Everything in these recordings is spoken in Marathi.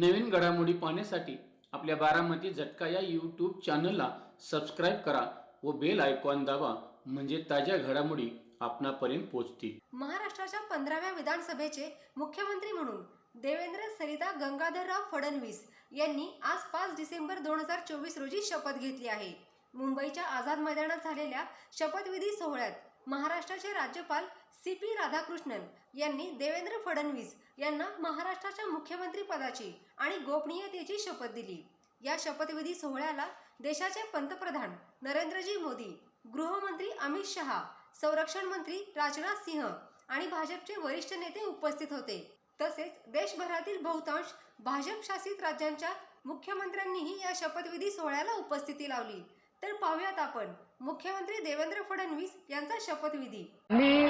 नवीन घडामोडी पाहण्यासाठी आपल्या बारामती झटका या यूट्यूब चॅनलला सबस्क्राईब करा व बेल आयकॉन दाबा म्हणजे ताज्या घडामोडी आपणापर्यंत पोहोचतील. महाराष्ट्राच्या पंधराव्या विधानसभेचे मुख्यमंत्री म्हणून देवेंद्र सरिता गंगाधरराव फडणवीस यांनी आज पाच डिसेंबर दोन हजार चोवीस रोजी शपथ घेतली आहे. मुंबईच्या आझाद मैदानात झालेल्या शपथविधी सोहळ्यात महाराष्ट्राचे राज्यपाल सी पी राधाकृष्णन यांनी देवेंद्र फडणवीस यांना महाराष्ट्राच्या मुख्यमंत्रीपदाची आणि गोपनीयतेची शपथ दिली. या शपथविधी सोहळ्याला देशाचे पंतप्रधान नरेंद्रजी मोदी गृहमंत्री अमित शहा संरक्षण मंत्री राजनाथ सिंह आणि भाजपचे वरिष्ठ नेते उपस्थित होते. तसेच देशभरातील बहुतांश भाजप शासित राज्यांच्या मुख्यमंत्र्यांनीही या शपथविधी सोहळ्याला उपस्थिती लावली. तर पाहूयात आपण. मुख्यमंत्री देवेंद्र फडणवीस यांचा शपथविधी. मी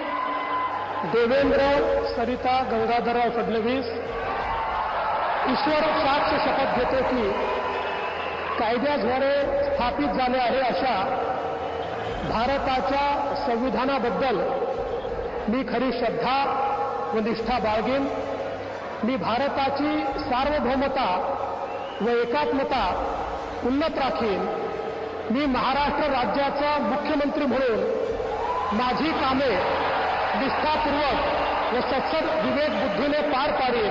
देवेंद्र सरिता गंगाधरराव फडणवीस ईश्वर साक्ष शपथ घेतो की कायद्याद्वारे स्थापित झाले आहे अशा भारताच्या संविधानाबद्दल मी खरी श्रद्धा व निष्ठा बाळगेन. मी भारताची सार्वभौमता व एकात्मता उन्नत राखीन. मी महाराष्ट्र राज्याचा मुख्यमंत्री म्हणून माझी कामे निष्ठापूर्वक व सत्सद विवेक बुद्धीने पार पाडेन.